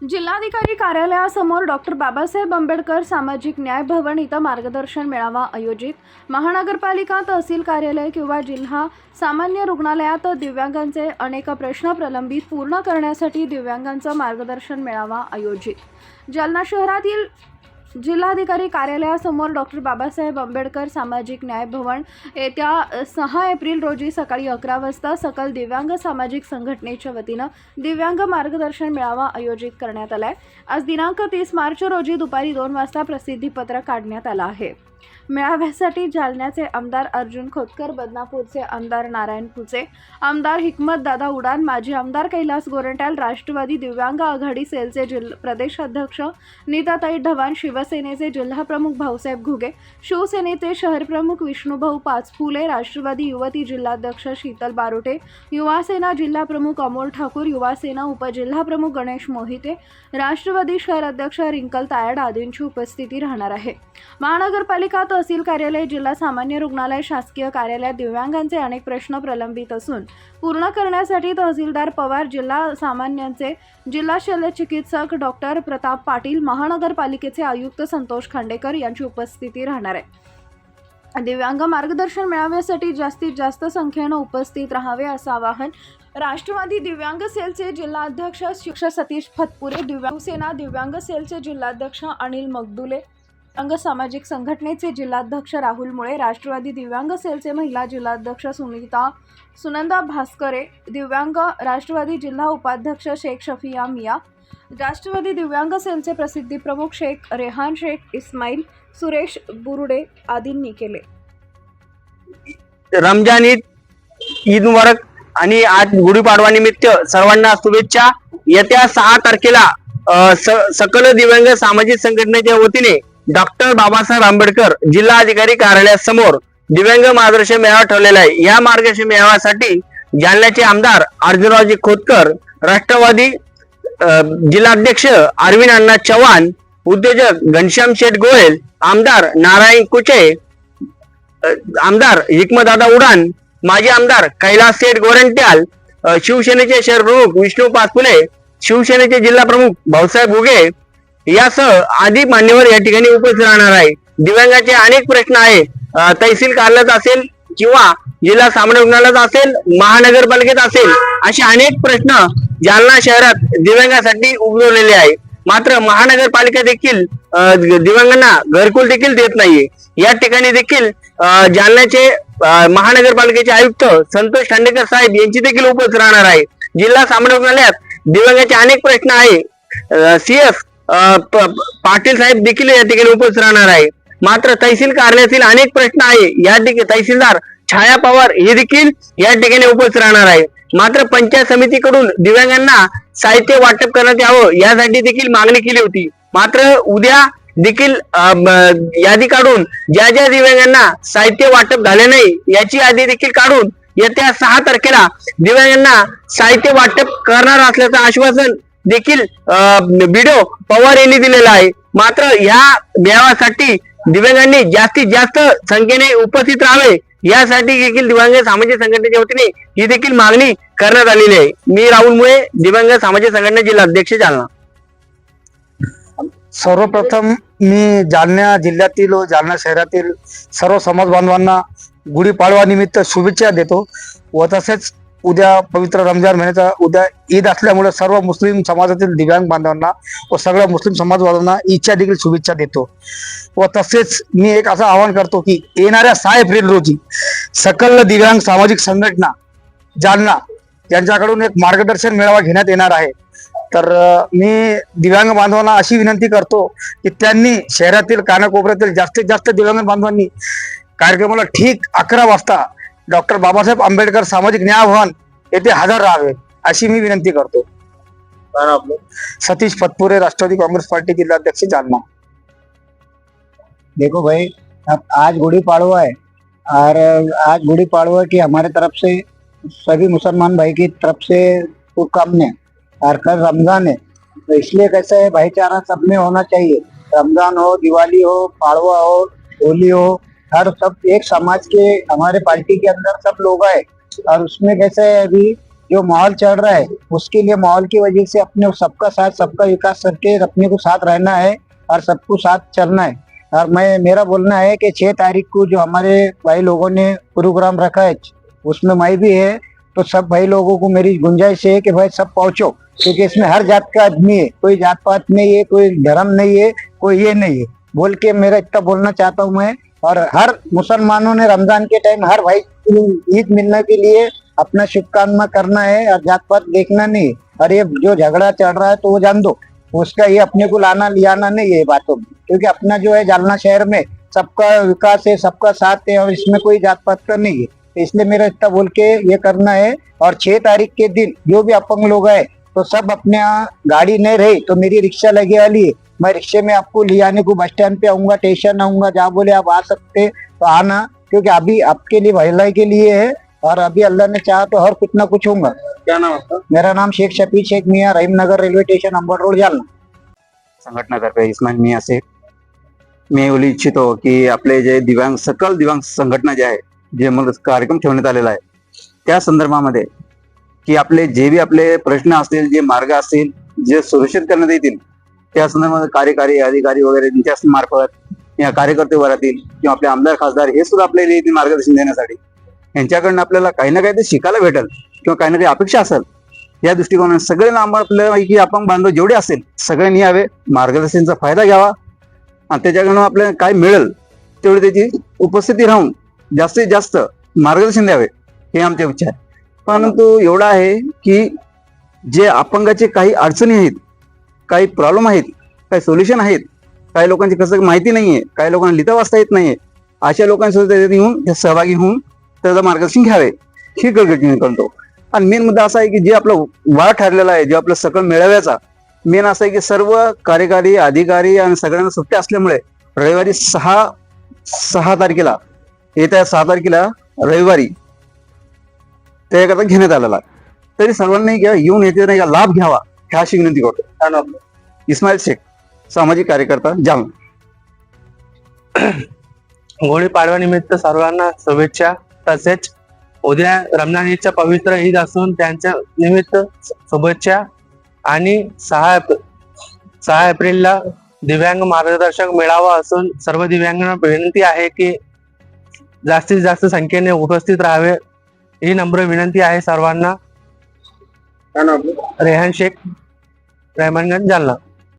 जिल्हाधिकारी कार्यालयासमोर डॉक्टर बाबासाहेब आंबेडकर सामाजिक न्याय भवन इथं मार्गदर्शन मेळावा आयोजित. महानगरपालिका तहसील कार्यालय किंवा जिल्हा सामान्य रुग्णालयात दिव्यांगांचे अनेक प्रश्न प्रलंबित पूर्ण करण्यासाठी दिव्यांगांचं मार्गदर्शन मेळावा आयोजित. जालना शहरातील जिल्हाधिकारी कार्यालयासमोर डॉक्टर बाबासाहेब आंबेडकर सामाजिक न्याय भवन येत्या सहा एप्रिल रोजी सकाळी अकरा वाजता सकल दिव्यांग सामाजिक संघटनेच्या वतीनं दिव्यांग मार्गदर्शन मेळावा आयोजित करण्यात आला आहे आज दिनांक तीस मार्च रोजी दुपारी दोन वाजता प्रसिद्धीपत्रक काढण्यात आलं आहे. मेळाव्यासाठी जालन्याचे आमदार अर्जुन खोतकर बदनापूरचे आमदार नारायण फुचे आमदार हिकमत दादा उडान माजी आमदार कैलास गोरंट्याल राष्ट्रवादी दिव्यांग आघाडी सेलचे जिल्हा प्रदेशाध्यक्ष नीताताई ढवाण शिवसेनेचे जिल्हाप्रमुख भाऊसाहेब घुगे शिवसेनेचे शहरप्रमुख विष्णुभाऊ पाचफुले राष्ट्रवादी युवती जिल्हाध्यक्ष शीतल बारोटे युवासेना जिल्हाप्रमुख अमोल ठाकूर युवासेना उपजिल्हाप्रमुख गणेश मोहिते राष्ट्रवादी शहर अध्यक्ष रिंकल तायड आदींची उपस्थिती राहणार आहे. महानगरपालिका तहसील कार्यालय जिल्हा सामान्य रुग्णालय शासकीय कार्यालयात दिव्यांगांचे अनेक प्रश्न प्रलंबित असून पूर्ण करण्यासाठी तहसीलदार पवार जिल्हा सामान्यांचे जिल्हा शल्य चिकित्सक डॉक्टर प्रताप पाटील महानगरपालिकेचे आयुक्त संतोष खांडेकर यांची उपस्थिती राहणार आहे. दिव्यांग मार्गदर्शन मिळाव्यासाठी जास्तीत जास्त संख्येनं उपस्थित राहावे असं आवाहन राष्ट्रवादी दिव्यांग सेलचे जिल्हाध्यक्ष शिक्षक सतीश फतपुरे दिव्यांग सेना दिव्यांग सेलचे जिल्हाध्यक्ष अनिल मगदुले दिव्यांग सामाजिक संघटनेचे जिल्हाध्यक्ष राहुल मुळे राष्ट्रवादी दिव्यांग सेलचे महिला जिल्हाध्यक्ष सुनीता सुनंदा भास्करे दिव्यांग राष्ट्रवादी जिल्हा उपाध्यक्ष शेख शफिया मिया राष्ट्रवादी दिव्यांग सेलचे प्रसिद्धी प्रमुख शेख रेहान शेख इस्माईल सुरेश बुरुडे आदींनी केले. रमजान ईद ईद मुबारक आणि आज गुढीपाडवा निमित्त सर्वांना शुभेच्छा. येत्या सहा तारखेला स- सकल दिव्यांग सामाजिक संघटनेच्या वतीने डॉक्टर बाबासाहेब आंबेडकर जिल्हा अधिकारी कार्यालयासमोर दिव्यांग मार्गदर्शन मेळावा ठेवलेला आहे. या मार्गदर्शन मेळाव्यासाठी जालन्याचे आमदार अर्जुनरावजी खोतकर राष्ट्रवादी जिल्हाध्यक्ष अरविंद अण्णा चव्हाण उद्योजक घनश्याम शेठ गोयल आमदार नारायण कुचे आमदार हिकमदादा उडान माजी आमदार कैलास शेठ गोरंट्याल शिवसेनेचे शहर प्रमुख विष्णू पाचपुले शिवसेनेचे जिल्हा प्रमुख भाऊसाहेब उगे यासह आदी मान्यवर या ठिकाणी उपस्थित राहणार आहे. दिव्यांगाचे अनेक प्रश्न आहे तहसील कार्यालयात असेल किंवा जिल्हा सामान्य रुग्णालयात असेल महानगरपालिकेत असेल असे अनेक प्रश्न जालना शहरात दिव्यांगासाठी उद्भवलेले आहे मात्र महानगरपालिका देखील दिव्यांगांना घरकुल देखील देत नाहीये. या ठिकाणी देखील जालन्याचे महानगरपालिकेचे आयुक्त संतोष खांडेकर साहेब यांची देखील उपस्थित राहणार आहे. जिल्हा सामान्य रुग्णालयात दिव्यांगाचे अनेक प्रश्न आहे सीएस पाटील साहेब देखील या ठिकाणी उपस्थित राहणार आहे. मात्र तहसील कार्यालयातील अनेक प्रश्न आहे. या ठिकाणी तहसीलदार छाया पवार हे देखील या ठिकाणी उपस्थित राहणार आहे. मात्र पंचायत समितीकडून दिव्यांगांना साहित्य वाटप करण्यात यावं यासाठी देखील मागणी केली होती. मात्र उद्या देखील यादी काढून ज्या ज्या दिव्यांगांना साहित्य वाटप झाले नाही याची यादी देखील काढून येत्या सहा तारखेला दिव्यांगांना साहित्य वाटप करणार असल्याचं आश्वासन देखील व्हिडिओ पवार यांनी दिलेला आहे. मात्र या मेळाव्यासाठी दिव्यांगांनी जास्तीत जास्त संख्येने उपस्थित राहावे. यासाठी देखील दिव्यांग सामाजिक संघटनेच्या वतीने ही देखील मागणी करण्यात आलेली आहे. मी राहुल मुळे दिव्यांग सामाजिक संघटना जिल्हा अध्यक्ष जालना. सर्वप्रथम मी जालना जिल्ह्यातील व जालना शहरातील सर्व समाज बांधवांना गुढीपाडवा निमित्त शुभेच्छा देतो व तसेच उद्या पवित्र रमजान महिन्याचा उद्या ईद असल्यामुळे सर्व मुस्लिम समाजातील दिव्यांग बांधवांना व सगळ्या मुस्लिम समाजवादांना ईदच्या देखील शुभेच्छा देतो. व तसेच मी एक असं आवाहन करतो की येणाऱ्या सहा एप्रिल रोजी सकल दिव्यांग सामाजिक संघटना जालना यांच्याकडून एक मार्गदर्शन मेळावा घेण्यात येणार आहे. तर मी दिव्यांग बांधवांना अशी विनंती करतो की त्यांनी शहरातील कानाकोपऱ्यातील जास्तीत जास्त दिव्यांग बांधवांनी कार्यक्रमाला ठीक अकरा वाजता डॉक्टर बाबासाहेब आंबेडकर सामाजिक न्याय भवन येथे हजर राहावे अशी मी विनंती करतो. सतीश फतपुरे राष्ट्रवादी कांग्रेस पार्टी जिल्हाध्यक्ष जालना. देखो भाई अब आज गुड़ी पाड़वा है और आज गुड़ी पाड़वा की हमारे तरफ से सभी मुसलमान भाई की तरफ से शुभकामनाएं और कल रमजान है तो इसलिए कैसे है भाईचारा सब में होना चाहिए। रमजान हो दिवाली हो पाड़वा हो होली हो हर सब एक समाज के हमारे पार्टी के अंदर सब लोग आए। और उसमें कैसे है अभी जो माहौल चल रहा है, उसके लिए माहौल की वजह से अपने सबका साथ, सबका विकास करके अपने को साथ रहना है और सबको साथ चलना है। और मैं, मेरा बोलना है कि छह तारीख को जो हमारे भाई लोगों ने प्रोग्राम रखा है, उसमें मैं भी है तो सब भाई लोगों को मेरी गुंजाइश है कि भाई सब पहुंचो, क्योंकि इसमें हर जात का आदमी है, कोई जात पात नहीं है, कोई धर्म नहीं है, कोई ये नहीं है। बोल के मेरा इतना बोलना चाहता हूँ मैं और हर मुसलमानों ने रमज़ान के टाइम हर भाई ईद मिलने के लिए अपना शुभकामना करना है और जात पात देखना नहीं। और ये जो झगड़ा चल रहा है तो वो जान दो। उसका ये अपने को लाना, लियाना नहीं है बातों में। क्योंकि अपना जो है जालना शहर में सबका विकास है, सबका साथ है और इसमें कोई जात पात का नहीं है। तो इसलिए मेरा इतना बोल के ये करना है। और छह तारीख के दिन जो भी अपंग लोग आए तो सब अपने यहाँ गाड़ी नहीं रही तो मेरी रिक्शा लगे वाली है। मैं रिक्शे में आपको ले आने को बस स्टैंड पे आऊँगा स्टेशन आऊँगा जहाँ बोले आप आ सकते तो आना क्योंकि अभी आपके लिए भलाई के लिए है और अभी अल्लाह ने चाहा तो हर कुछ ना कुछ होगा। क्या नाम आपका? मेरा नाम Shaikh Shafi Shaikh Miyan Rahim Nagar railway station Ambar road Jalna. संघटनातर्फे Ismail Miya Shaikh मी बोलू इच्छितो की आपले जे दिव्यांग सकल दिव्यांग संघटना जे आहे जे मग कार्यक्रम ठेवण्यात आलेला आहे त्या संदर्भामध्ये की आपले जे बी आपले प्रश्न असतील जे मार्ग असतील जे सुरक्षित करण्यात येतील त्या संदर्भात कार्यकारी अधिकारी वगैरे त्यांच्या मार्फत या कार्यकर्ते वरातील किंवा आपले आमदार खासदार हे सुद्धा आपल्याला येतील मार्गदर्शन देण्यासाठी यांच्याकडनं आपल्याला काही ना काही ते शिकायला भेटेल किंवा काही ना काही अपेक्षा असेल. या दृष्टिकोनाने सगळे लांब आपल्या की आपण बांधव जेवढे असेल सगळ्यांनी यावे मार्गदर्शनचा फायदा घ्यावा आणि त्याच्याकडनं आपल्याला काय मिळेल तेवढी त्याची उपस्थिती राहून जास्तीत जास्त मार्गदर्शन द्यावे हे आमचे इच्छा आहे परंतु एवढं आहे की जे अपंगाचे काही अडचणी आहेत काही प्रॉब्लेम आहेत काही सोल्युशन आहेत. काही लोकांची कसं माहिती नाहीये काही लोकांना लिहिता वाचता येत नाहीये. अशा लोकांसोबत येऊन सहभागी होऊन त्याचं मार्गदर्शन घ्यावे ही गरजेची करतो. आणि मेन मुद्दा असा आहे की जे आपलं वाढ ठरलेला आहे जे आपलं सकल मेळाव्याचा मेन असं आहे की सर्व कार्यकारी अधिकारी आणि सगळ्यांना सुट्ट्या असल्यामुळे रविवारी सहा सहा तारखेला येत्या सहा तारखेला रविवारी त्याकरता घेण्यात आलेला आहे. तरी सर्वांनी येऊन येते नाही का लाभ घ्यावा. ह्या अशी विनंती करतो इस्माईल शेख सामाजिक कार्यकर्ता जालना. गुढीपाडव्यानिमित्त सर्वांना शुभेच्छा. तसेच उद्या रमजान ईदच्या पवित्र ईद असून त्यांच्या निमित्त शुभेच्छा. आणि सहा एप्रिल सहा एप्रिलला दिव्यांग मार्गदर्शक मेळावा असून सर्व दिव्यांगांना विनंती आहे की जास्तीत जास्त संख्येने उपस्थित राहावे. ही नम्र विनंती आहे सर्वांना. रेहान शेख रहमानगंज जालना.